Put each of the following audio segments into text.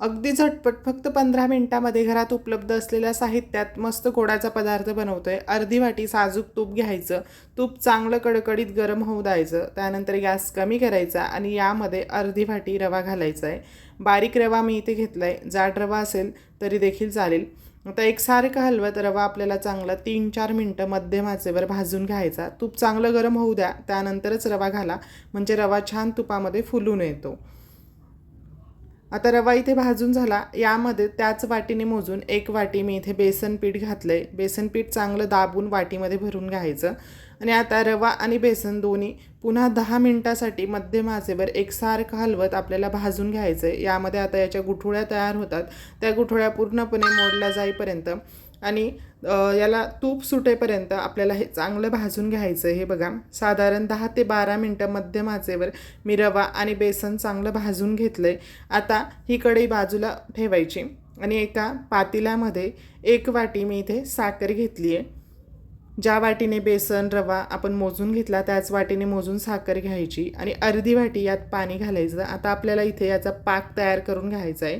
अगदी झटपट फक्त पंधरा मिनटामध्ये घरात उपलब्ध असलेल्या साहित्यात मस्त गोडाचा पदार्थ बनवतोय. अर्धी वाटी साजूक तूप घ्यायचं. तूप चांगलं कडकडीत गरम होऊ द्यायचं. त्यानंतर गॅस कमी करायचा आणि यामध्ये अर्धी वाटी रवा घालायचा आहे बारीक रवा मी इथे घेतला आहे जाड रवा असेल तरी देखील चालेल. आता एकसारखं हलवत रवा आपल्याला चांगला तीन चार मिनटं मध्यम आचेवर भाजून घ्यायचा. तूप चांगलं गरम होऊ द्या. त्यानंतरच रवा घाला. म्हणजे रवा छान तुपामध्ये फुलून येतो. आता रवा इथे भाजून झाला यामध्ये त्याच वाटीने मोजून एक वाटी मी इथे बेसन पीठ घातलं आहे बेसन पीठ चांगलं दाबून वाटीमध्ये भरून घ्यायचं. आणि आता रवा आणि बेसन दोन्ही पुन्हा दहा मिनटासाठी मध्यम आचेवर एकसारखं हलवत आपल्याला भाजून घ्यायचं आहे यामध्ये आता याच्या गुठोळ्या तयार होतात. त्या गुठोळ्या पूर्णपणे मोडल्या जाईपर्यंत आणि याला तूप सुटेपर्यंत आपल्याला हे चांगलं भाजून घ्यायचं आहे हे बघा साधारण दहा ते बारा मिनटं मध्यम आचेवर मी रवा आणि बेसन चांगलं भाजून घेतलं आहे आता ही कढई बाजूला ठेवायची आणि एका पातेल्यामध्ये एक वाटी मी इथे साखर घेतली आहे ज्या वाटीने बेसन रवा आपण मोजून घेतला त्याच वाटीने मोजून साखर घ्यायची आणि अर्धी वाटी यात पाणी घालायचं. आता आपल्याला इथे याचा पाक तयार करून घ्यायचा आहे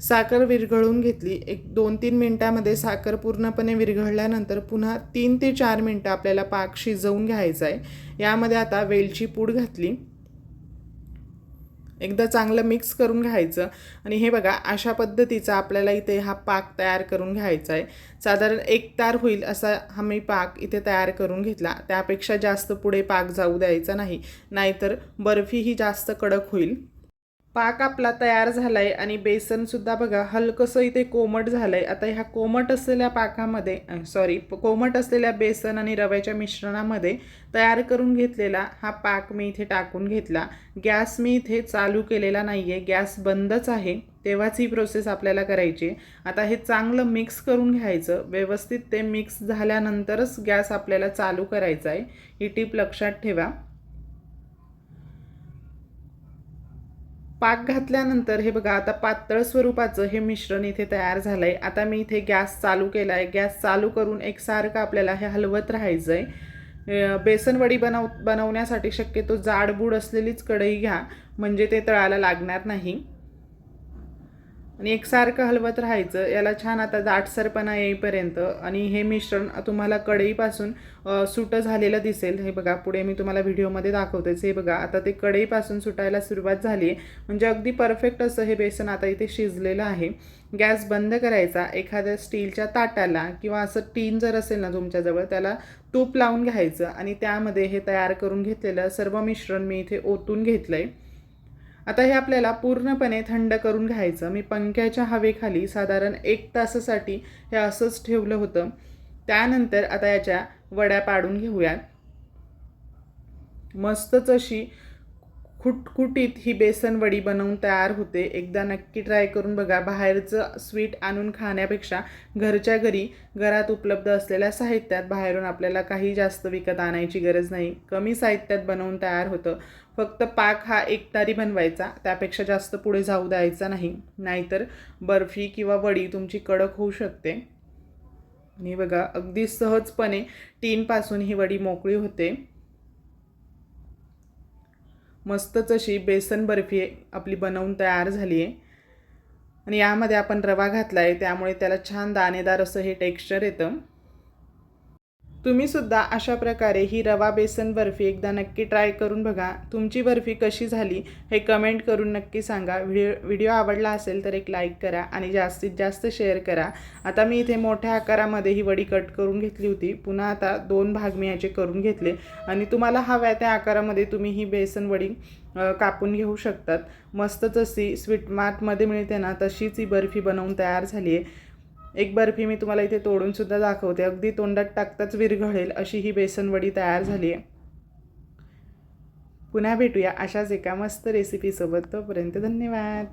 साखर विरघळून घेतली. एक दोन तीन मिनटामध्ये साखर पूर्णपणे विरघळल्यानंतर पुन्हा तीन ते चार मिनटं आपल्याला पाक शिजवून घ्यायचा आहे. यामध्ये आता वेलची पूड घातली. एकदा चांगलं मिक्स करून घ्यायचं. आणि हे बघा अशा पद्धतीचा आपल्याला इथे हा पाक तयार करून घ्यायचा आहे. साधारण एक तार होईल असा हा मी पाक इथे तयार करून घेतला. त्यापेक्षा जास्त पुढे पाक जाऊ द्यायचा नाही. नाहीतर बर्फी ही जास्त कडक होईल. पाक आपला तयार झाला आहे आणि बेसनसुद्धा बघा हलकंसं इथे कोमट झालं आहे आता ह्या कोमट असलेल्या पाकामध्ये सॉरी कोमट असलेल्या बेसन आणि रव्याच्या मिश्रणामध्ये तयार करून घेतलेला हा पाक मी इथे टाकून घेतला. गॅस मी इथे चालू केलेला नाही आहे गॅस बंदच आहे. तेव्हाच ही प्रोसेस आपल्याला करायची आहे. आता हे चांगलं मिक्स करून घ्यायचं. व्यवस्थित ते मिक्स झाल्यानंतरच गॅस आपल्याला चालू करायचा आहे. ही टीप लक्षात ठेवा. पाक घातल्यानंतर हे बघा आता पातळ स्वरूपाचं हे मिश्रण इथे तयार झालं आहे आता मी इथे गॅस चालू केला आहे गॅस चालू करून एकसारखं आपल्याला हे हलवत राहायचं आहे बेसनवडी बनव बनवण्यासाठी शक्यतो जाडबूड असलेलीच कढई घ्या. म्हणजे ते तळाला लागणार नाही. आणि एकसारखं हलवत राहायचं याला छान आता दाटसरपणा येईपर्यंत. आणि हे मिश्रण तुम्हाला कढईपासून सुटं झालेलं दिसेल. हे बघा पुढे मी तुम्हाला व्हिडिओमध्ये दाखवतेच हे बघा आता ते कढईपासून सुटायला सुरुवात झाली आहे. म्हणजे अगदी परफेक्ट असं हे बेसन आता इथे शिजलेलं आहे. गॅस बंद करायचा. एखाद्या स्टीलच्या ताटाला किंवा असं टीन जर असेल ना तुमच्याजवळ त्याला तूप लावून घ्यायचं. आणि त्यामध्ये हे तयार करून घेतलेलं सर्व मिश्रण मी इथे ओतून घेतलं आहे आता हे आपल्याला पूर्णपणे थंड करून घ्यायचं. मी पंख्याच्या हवेखाली साधारण एक तासासाठी हे असंच ठेवलं होतं. त्यानंतर आता याच्या वड्या पाडून घेऊयात. मस्तच अशी खुटखुटीत ही बेसन वडी बनवून तयार होते. एकदा नक्की ट्राय करून बघा. बाहेरचं स्वीट आणून खाण्यापेक्षा घरच्या घरी घरात उपलब्ध असलेल्या साहित्यात बाहेरून आपल्याला काही जास्त विकत आणायची गरज नाही. कमी साहित्यात बनवून तयार होतं. फक्त पाक हा एक तारी बनवायचा. त्यापेक्षा जास्त पुढे जाऊ द्यायचा नाही. नाहीतर बर्फी किंवा वडी तुमची कडक होऊ शकते. आणि बघा अगदी सहजपणे टीनपासून ही वडी मोकळी होते. मस्तच अशी बेसन बर्फी आपली बनवून तयार झाली आहे. आणि यामध्ये आपण रवा घातला आहे त्यामुळे त्याला छान दाणेदार असं हे टेक्स्चर येतं. तुम्ही सुद्धा अशा प्रकारे ही रवा बेसन बर्फी एकदा नक्की ट्राय करून बघा. तुमची बर्फी कशी झाली हे कमेंट करून नक्की सांगा. व्हिडिओ व्हिडिओ आवडला असेल तर एक लाईक करा आणि जास्तीत जास्त शेअर करा. आता मी इथे मोठ्या आकारामध्ये ही वडी कट करून घेतली होती. पुन्हा आता दोन भाग मी याचे करून घेतले. आणि तुम्हाला हव्या त्या आकारामध्ये तुम्ही ही बेसन वडी कापून घेऊ शकतात. मस्त जशी स्वीट मार्टमध्ये मिळते ना तशीच ही बर्फी बनवून तयार झाली आहे. एक बर्फी मी तुम्हाला इथे तोडूनसुद्धा दाखवते. अगदी तोंडात टाकताच विरघळेल अशी ही बेसनवडी तयार झाली आहे. पुन्हा भेटूया अशाच एका मस्त रेसिपीसोबत तोपर्यंत धन्यवाद.